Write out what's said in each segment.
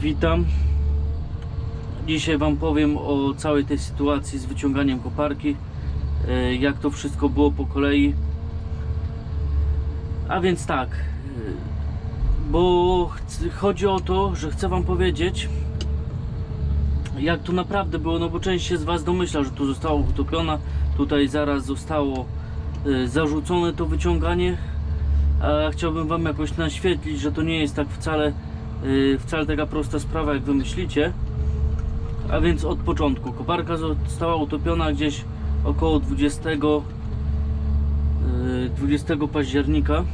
Witam. Dzisiaj Wam powiem o całej tej sytuacji z wyciąganiem koparki, e, jak to wszystko było po kolei. A więc tak, e, bo chodzi o to, że chcę Wam powiedzieć, jak tu naprawdę było, no bo część się z Was domyśla, że tu zostało utopiona, tutaj zaraz zostało e, zarzucone to wyciąganie, a chciałbym Wam jakoś naświetlić, że to nie jest tak wcale, wcale taka prosta sprawa, jak Wy myślicie. A więc od początku. Koparka została utopiona gdzieś około 20, yy, 20 października.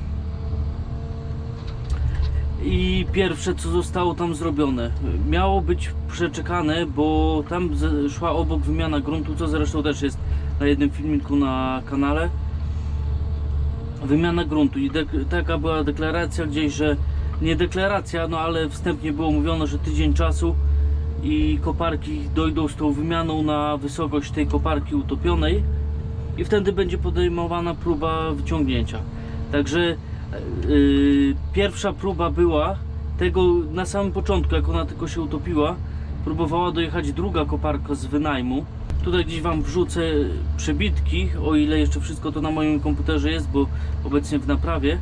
I pierwsze co zostało tam zrobione, miało być przeczekane, bo tam szła obok wymiana gruntu, co zresztą też jest na jednym filmiku na kanale wymiana gruntu i taka była deklaracja gdzieś, że nie deklaracja, no ale wstępnie było mówione, że tydzień czasu i koparki dojdą z tą wymianą na wysokość tej koparki utopionej i wtedy będzie podejmowana próba wyciągnięcia. Także yy, pierwsza próba była tego na samym początku, jak ona tylko się utopiła, próbowała dojechać druga koparka z wynajmu. Tutaj gdzieś Wam wrzucę przebitki, o ile jeszcze wszystko to na moim komputerze jest, bo obecnie w naprawie.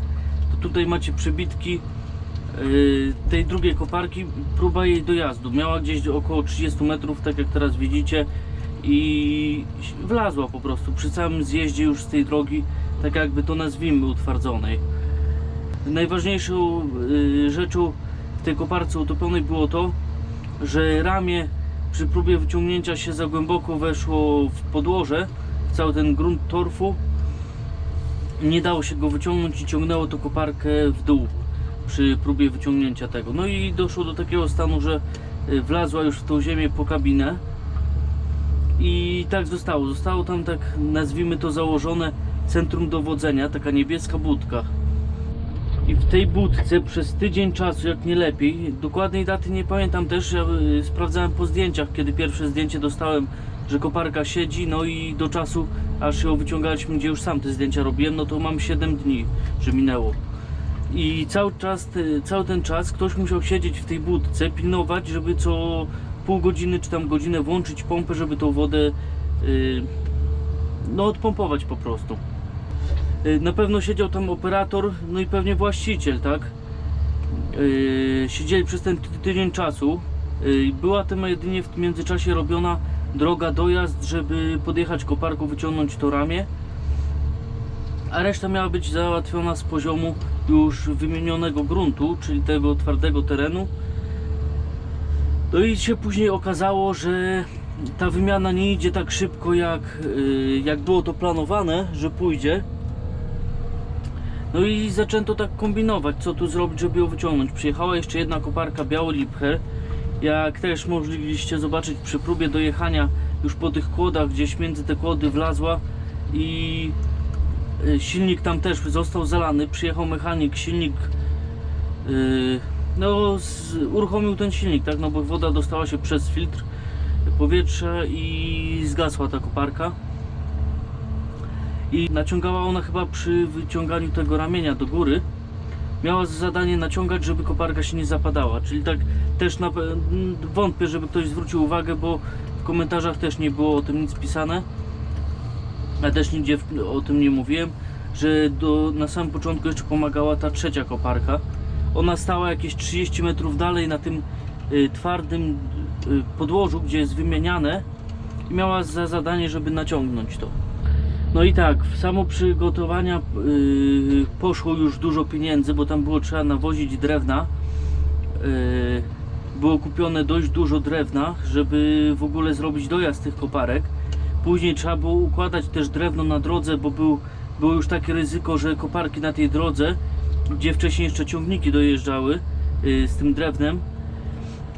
To tutaj macie przebitki tej drugiej koparki, próba jej dojazdu. Miała gdzieś około 30 metrów, tak jak teraz widzicie, i wlazła po prostu przy całym zjeździe już z tej drogi, tak jakby to nazwijmy utwardzonej. Najważniejszą yy, rzeczą w tej koparce utopionej było to, że ramię przy próbie wyciągnięcia się za głęboko weszło w podłoże, w cały ten grunt torfu. Nie dało się go wyciągnąć i ciągnęło to koparkę w dół przy próbie wyciągnięcia tego. No i doszło do takiego stanu, że y, wlazła już w tą ziemię po kabinę. I tak zostało. Zostało tam tak, nazwijmy to założone centrum dowodzenia, taka niebieska budka. I w tej budce przez tydzień czasu, jak nie lepiej, dokładnej daty nie pamiętam też, ja y, sprawdzałem po zdjęciach, kiedy pierwsze zdjęcie dostałem, że koparka siedzi, no i do czasu, aż ją wyciągaliśmy, gdzie już sam te zdjęcia robiłem, no to mam 7 dni, że minęło. I cały czas, cały ten czas ktoś musiał siedzieć w tej budce, pilnować, żeby co pół godziny czy tam godzinę włączyć pompę, żeby tą wodę y, no odpompować po prostu. Y, Na pewno siedział tam operator, no i pewnie właściciel, tak? Yy, siedzieli przez ten ty- tydzień czasu. Była tam jedynie w tym międzyczasie robiona droga dojazd, żeby podjechać koparką, wyciągnąć to ramię. A reszta miała być załatwiona z poziomu już wymienionego gruntu, czyli tego twardego terenu. No i się później okazało, że ta wymiana nie idzie tak szybko jak, yy, jak było to planowane, że pójdzie. No i zaczęto tak kombinować, co tu zrobić, żeby ją wyciągnąć. Przyjechała jeszcze jedna koparka Biało-Lipher. Jak też mogliście zobaczyć przy próbie dojechania już po tych kłodach, gdzieś między te kłody wlazła i y, silnik tam też został zalany. Przyjechał mechanik, silnik y, no z, uruchomił ten silnik, tak, no bo woda dostała się przez filtr powietrza i zgasła ta koparka i naciągała ona chyba przy wyciąganiu tego ramienia do góry. Miała za zadanie naciągać, żeby koparka się nie zapadała. Czyli tak też na, wątpię, żeby ktoś zwrócił uwagę, bo w komentarzach też nie było o tym nic pisane. Ja też nigdzie o tym nie mówiłem, że do, na samym początku jeszcze pomagała ta trzecia koparka. Ona stała jakieś 30 metrów dalej na tym y, twardym y, podłożu, gdzie jest wymieniane i miała za zadanie, żeby naciągnąć to. No i tak, w samo przygotowania yy, poszło już dużo pieniędzy, bo tam było trzeba nawozić drewna. Yy, było kupione dość dużo drewna, żeby w ogóle zrobić dojazd tych koparek. Później trzeba było układać też drewno na drodze, bo był, było już takie ryzyko, że koparki na tej drodze, gdzie wcześniej jeszcze ciągniki dojeżdżały yy, z tym drewnem,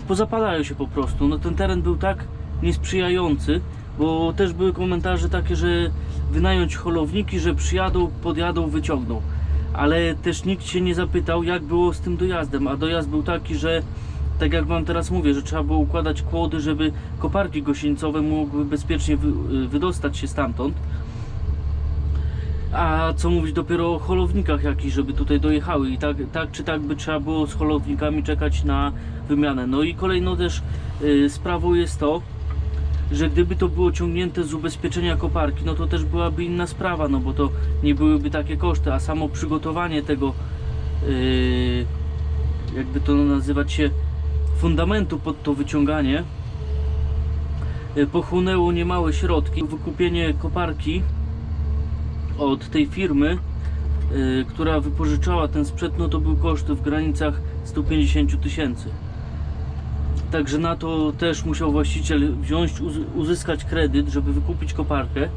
pozapalają się po prostu. No ten teren był tak niesprzyjający, bo też były komentarze takie, że wynająć holowniki, że przyjadą, podjadą, wyciągną. Ale też nikt się nie zapytał, jak było z tym dojazdem, a dojazd był taki, że tak jak wam teraz mówię, że trzeba było układać kłody, żeby koparki gosieńcowe mogły bezpiecznie wy, wydostać się stamtąd. A co mówić dopiero o holownikach jakichś, żeby tutaj dojechały i tak, tak czy tak by trzeba było z holownikami czekać na wymianę. No i kolejną też y, sprawą jest to, że gdyby to było ciągnięte z ubezpieczenia koparki, no to też byłaby inna sprawa, no bo to nie byłyby takie koszty, a samo przygotowanie tego, y, jakby to nazywać się, fundamentu pod to wyciąganie, y, pochłonęło niemałe środki. Wykupienie koparki od tej firmy, y, która wypożyczała ten sprzęt, no to był koszt w granicach 150 tysięcy. Także na to też musiał właściciel wziąć, uz- uzyskać kredyt, żeby wykupić koparkę.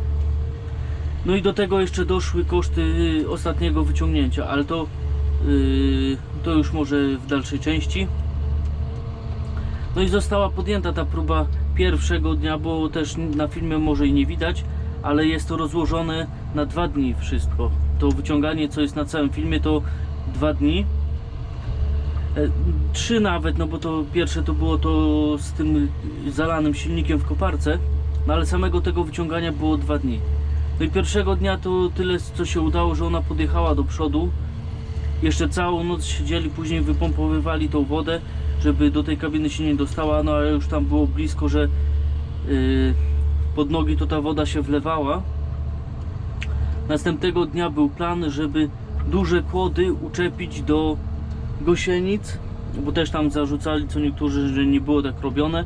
No i do tego jeszcze doszły koszty y, ostatniego wyciągnięcia, ale to, y, to już może w dalszej części. No i została podjęta ta próba pierwszego dnia, bo też na filmie może i nie widać, ale jest to rozłożone na dwa dni wszystko. To wyciąganie, co jest na całym filmie, to dwa dni. E, Trzy nawet, no bo to pierwsze to było to z tym zalanym silnikiem w koparce, no ale samego tego wyciągania było dwa dni. No i pierwszego dnia to tyle, co się udało, że ona podjechała do przodu. Jeszcze całą noc siedzieli, później wypompowywali tą wodę, żeby do tej kabiny się nie dostała, no ale już tam było blisko, że yy, pod nogi to ta woda się wlewała. Następnego dnia był plan, żeby duże kłody uczepić do gosienic, bo też tam zarzucali co niektórzy, że nie było tak robione.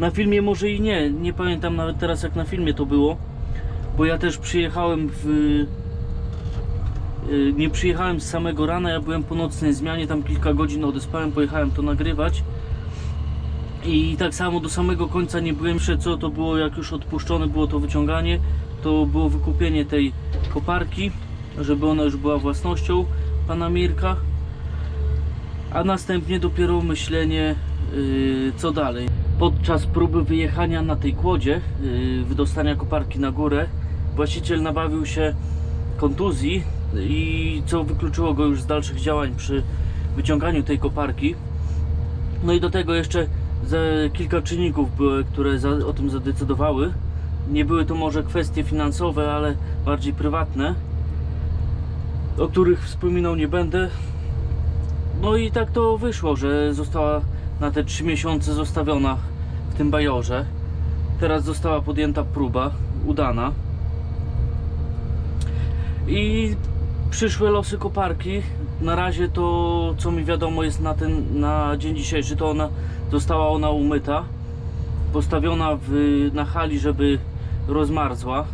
Na filmie może i nie, nie pamiętam nawet teraz jak na filmie to było, bo ja też przyjechałem w... y, Nie przyjechałem z samego rana, ja byłem po nocnej zmianie, tam kilka godzin odespałem, pojechałem to nagrywać. I tak samo do samego końca nie byłem jeszcze co to było, jak już odpuszczone było to wyciąganie, to było wykupienie tej koparki, żeby ona już była własnością pana Mirka a następnie dopiero myślenie yy, co dalej. Podczas próby wyjechania na tej kłodzie, yy, wydostania koparki na górę, właściciel nabawił się kontuzji i co wykluczyło go już z dalszych działań przy wyciąganiu tej koparki. No i do tego jeszcze ze kilka czynników były, które za, o tym zadecydowały. Nie były to może kwestie finansowe, ale bardziej prywatne, o których wspominał nie będę. No i tak to wyszło, że została na te 3 miesiące zostawiona w tym bajorze. Teraz została podjęta próba, udana. I przyszłe losy koparki. Na razie to, co mi wiadomo jest na ten na dzień dzisiejszy, to ona została ona umyta, postawiona w, na hali, żeby rozmarzła.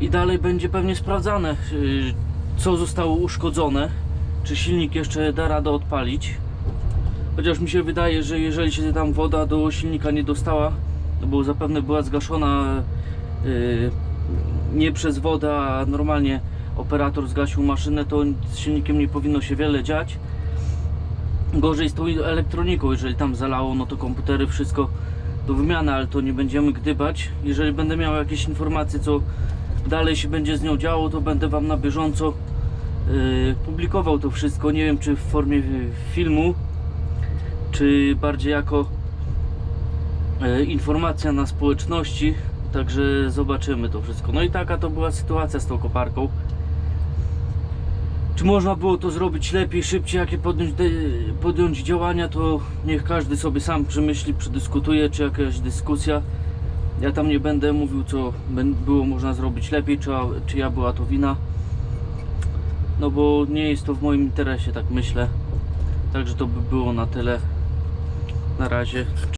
I dalej będzie pewnie sprawdzane, yy, co zostało uszkodzone czy silnik jeszcze da radę odpalić. Chociaż mi się wydaje, że jeżeli się tam woda do silnika nie dostała, bo zapewne była zgaszona yy, nie przez wodę, a normalnie operator zgasił maszynę, to z silnikiem nie powinno się wiele dziać. Gorzej z tą elektroniką, jeżeli tam zalało, no to komputery, wszystko do wymiany, ale to nie będziemy gdybać. Jeżeli będę miał jakieś informacje, co dalej się będzie z nią działo, to będę Wam na bieżąco yy, publikował to wszystko. Nie wiem, czy w formie filmu, czy bardziej jako yy, informacja na społeczności. Także zobaczymy to wszystko. No i taka to była sytuacja z tą koparką. Czy można było to zrobić lepiej, szybciej, jakie podjąć, podjąć działania, to niech każdy sobie sam przemyśli, przedyskutuje, czy jakaś dyskusja. Ja tam nie będę mówił, co było można zrobić lepiej, czy ja była to wina. No bo nie jest to w moim interesie, tak myślę. Także to by było na tyle. Na razie.